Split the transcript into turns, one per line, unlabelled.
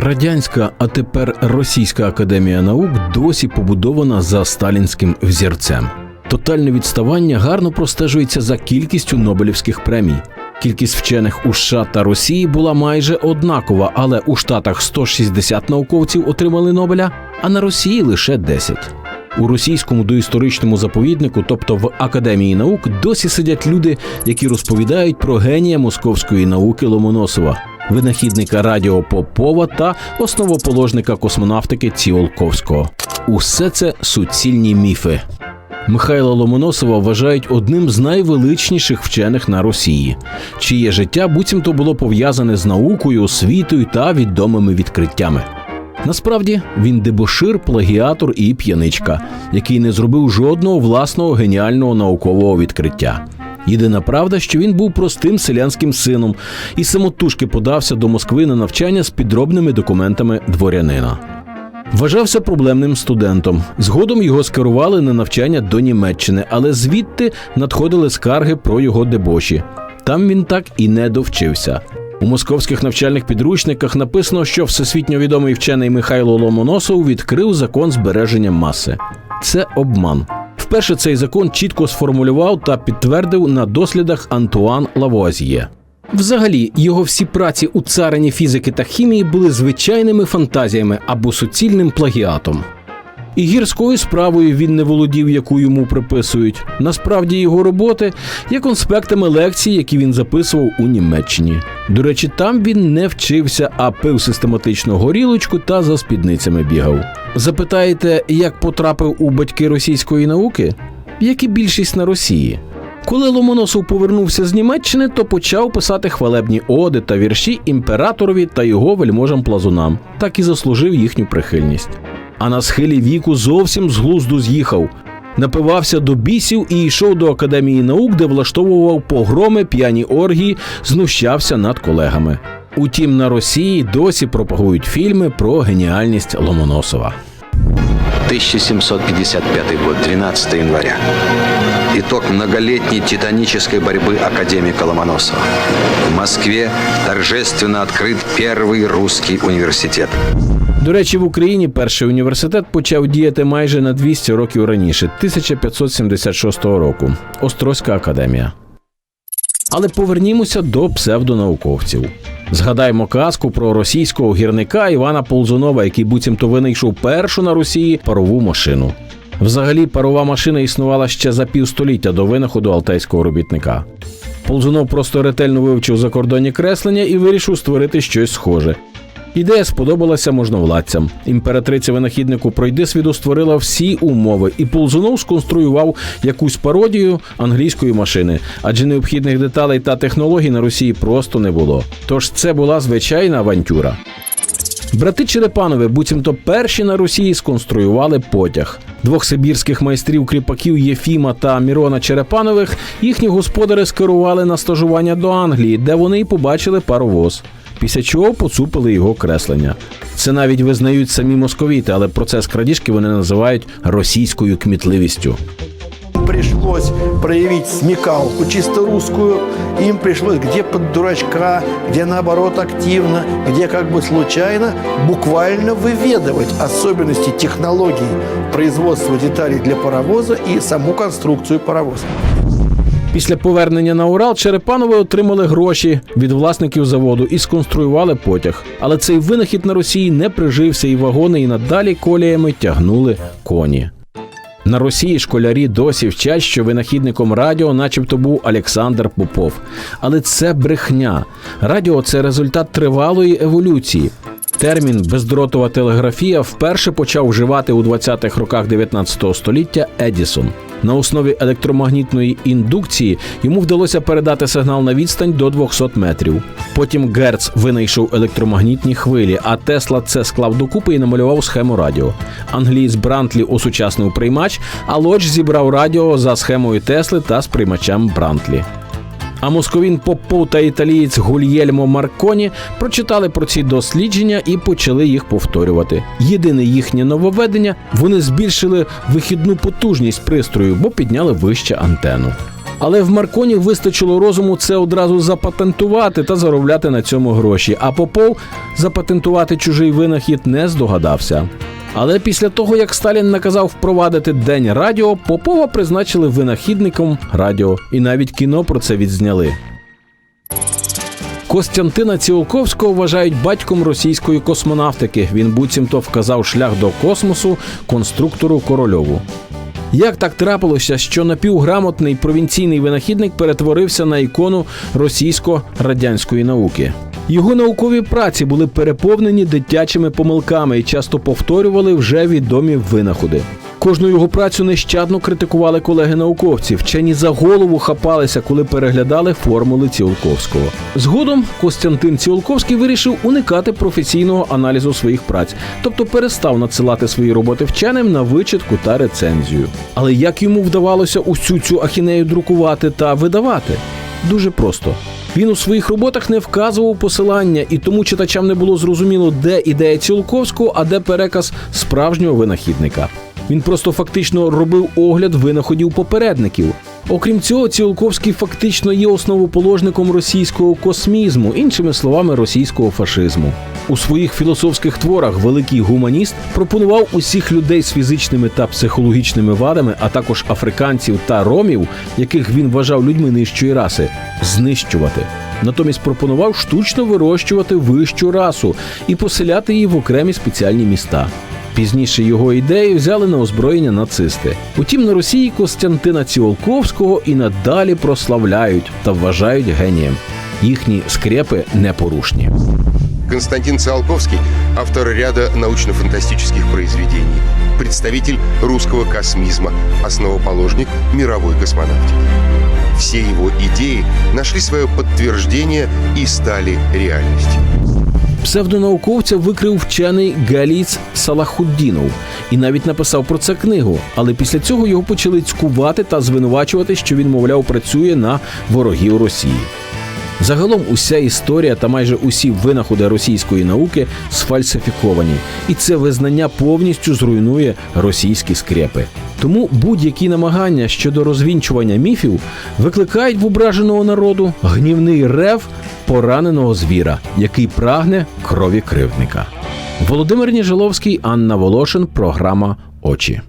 Радянська, а тепер Російська академія наук досі побудована за сталінським взірцем. Тотальне відставання гарно простежується за кількістю Нобелівських премій. Кількість вчених у США та Росії була майже однакова, але у Штатах 160 науковців отримали Нобеля, а на Росії лише 10. У російському доісторичному заповіднику, тобто в Академії наук, досі сидять люди, які розповідають про генія московської науки Ломоносова, винахідника радіо Попова та основоположника космонавтики Ціолковського. Усе це суцільні міфи. Михайла Ломоносова вважають одним з найвеличніших вчених на Росії, чиє життя буцімто було пов'язане з наукою, освітою та відомими відкриттями. Насправді він дебошир, плагіатор і п'яничка, який не зробив жодного власного геніального наукового відкриття. Єдина правда, що він був простим селянським сином і самотужки подався до Москви на навчання з підробними документами дворянина. Вважався проблемним студентом. Згодом його скерували на навчання до Німеччини, але звідти надходили скарги про його дебоші. Там він так і не довчився. У московських навчальних підручниках написано, що всесвітньо відомий вчений Михайло Ломоносов відкрив закон збереження маси. Це обман. Вперше цей закон чітко сформулював та підтвердив на дослідах Антуан Лавуазьє. Взагалі, його всі праці у царині фізики та хімії були звичайними фантазіями або суцільним плагіатом. І гірською справою він не володів, яку йому приписують. Насправді його роботи є конспектами лекцій, які він записував у Німеччині. До речі, там він не вчився, а пив систематично горілочку та за спідницями бігав. Запитаєте, як потрапив у батьки російської науки? Як і більшість на Росії. Коли Ломоносов повернувся з Німеччини, то почав писати хвалебні оди та вірші імператорові та його вельможам плазунам, так і заслужив їхню прихильність А на схилі віку зовсім з глузду з'їхав. Напивався до бісів і йшов до академії наук, де влаштовував погроми, п'яні оргії, знущався над колегами. Утім, на Росії досі пропагують фільми про геніальність Ломоносова.
1755 год, 12 января. Итог многолетней титанической борьбы академика Ломоносова. В Москве торжественно открыт первый русский университет.
До речі, в Україні перший університет почав діяти майже на 200 років раніше, 1576 року. Острозька академія. Але повернімося до псевдонауковців. Згадаймо казку про російського гірника Івана Ползунова, який буцімто винайшов першу на Росії парову машину. Взагалі, парова машина існувала ще за півстоліття до винаходу алтайського робітника. Ползунов просто ретельно вивчив закордонні креслення і вирішив створити щось схоже. Ідея сподобалася можновладцям. Імператриця винахіднику пройдисвіду створила всі умови, і Ползунов сконструював якусь пародію англійської машини, адже необхідних деталей та технологій на Росії просто не було. Тож це була звичайна авантюра. Брати Черепанови буцімто перші на Росії сконструювали потяг. Двох сибірських майстрів кріпаків Єфіма та Мірона Черепанових їхні господари скерували на стажування до Англії, де вони й побачили паровоз Після чого поцупили його креслення. Це навіть визнають самі московіти, але процес крадіжки вони називають російською кмітливістю.
пришлось проявить смекалку чисто русскую. Им пришлось где под дурачка, где наоборот активно, где как бы случайно, буквально выведывать особенности технологий производства деталей для паровоза и саму конструкцию паровоза.
Після повернення на Урал Черепанови отримали гроші від власників заводу і сконструювали потяг. Але цей винахід на Росії не прижився, і вагони і надалі коліями тягнули коні. На Росії школярі досі вчать, що винахідником радіо, начебто, був Олександр Попов. Але це брехня. Радіо це результат тривалої еволюції. Термін бездротова телеграфія вперше почав вживати у 20-х роках 19 століття Едісон. На основі електромагнітної індукції йому вдалося передати сигнал на відстань до 200 метрів. Потім Герц винайшов електромагнітні хвилі, а Тесла це склав докупи і намалював схему радіо. Англієць Брантлі осучаснив приймач, а Лодж зібрав радіо за схемою Тесли та з приймачем Брантлі. А московін Попов та італієць Гульєльмо Марконі прочитали про ці дослідження і почали їх повторювати. Єдине їхнє нововведення вони збільшили вихідну потужність пристрою, бо підняли вище антенну. Але в Марконі вистачило розуму це одразу запатентувати та заробляти на цьому гроші. А Попов запатентувати чужий винахід не здогадався. Але після того, як Сталін наказав впровадити День радіо, Попова призначили винахідником радіо, і навіть кіно про це відзняли. Костянтина Ціолковського вважають батьком російської космонавтики. Він буцімто вказав шлях до космосу конструктору Корольову. Як так трапилося, що напівграмотний провінційний винахідник перетворився на ікону російсько-радянської науки? Його наукові праці були переповнені дитячими помилками і часто повторювали вже відомі винаходи. Кожну його працю нещадно критикували колеги-науковці. Вчені за голову хапалися, коли переглядали формули Ціолковського. Згодом Костянтин Ціолковський вирішив уникати професійного аналізу своїх праць, тобто перестав надсилати свої роботи вченим на вичитку та рецензію. Але як йому вдавалося усю цю ахінею друкувати та видавати? Дуже просто. Він у своїх роботах не вказував посилання, і тому читачам не було зрозуміло, де ідея Цілковського, а де переказ справжнього винахідника. Він просто фактично робив огляд винаходів попередників. Окрім цього, Цілковський фактично є основоположником російського космізму, іншими словами, російського фашизму. У своїх філософських творах великий гуманіст пропонував усіх людей з фізичними та психологічними вадами, а також африканців та ромів, яких він вважав людьми нижчої раси, знищувати. Натомість пропонував штучно вирощувати вищу расу і поселяти її в окремі спеціальні міста. Пізніше його ідеї взяли на озброєння нацисти. Утім, на Росії Костянтина Ціолковського і надалі прославляють та вважають генієм. Їхні скрепи непорушні.
Константин Циолковский – автор ряда научно-фантастических произведений, представитель русского космизма, основоположник мировой космонавтики. Все его идеи нашли свое подтверждение и стали реальностью.
Псевдонауковця викрив вчений Галіц Салахуддінов і навіть написав про це книгу. Але після цього його почали цькувати та звинувачувати, що він, мовляв, працює на ворогів Росії. Загалом уся історія та майже усі винаходи російської науки сфальсифіковані, і це визнання повністю зруйнує російські скрепи. Тому будь-які намагання щодо розвінчування міфів викликають в ображеного народу гнівний рев пораненого звіра, який прагне крові кривдника. Володимир Ніжиловський, Анна Волошин, програма Очі.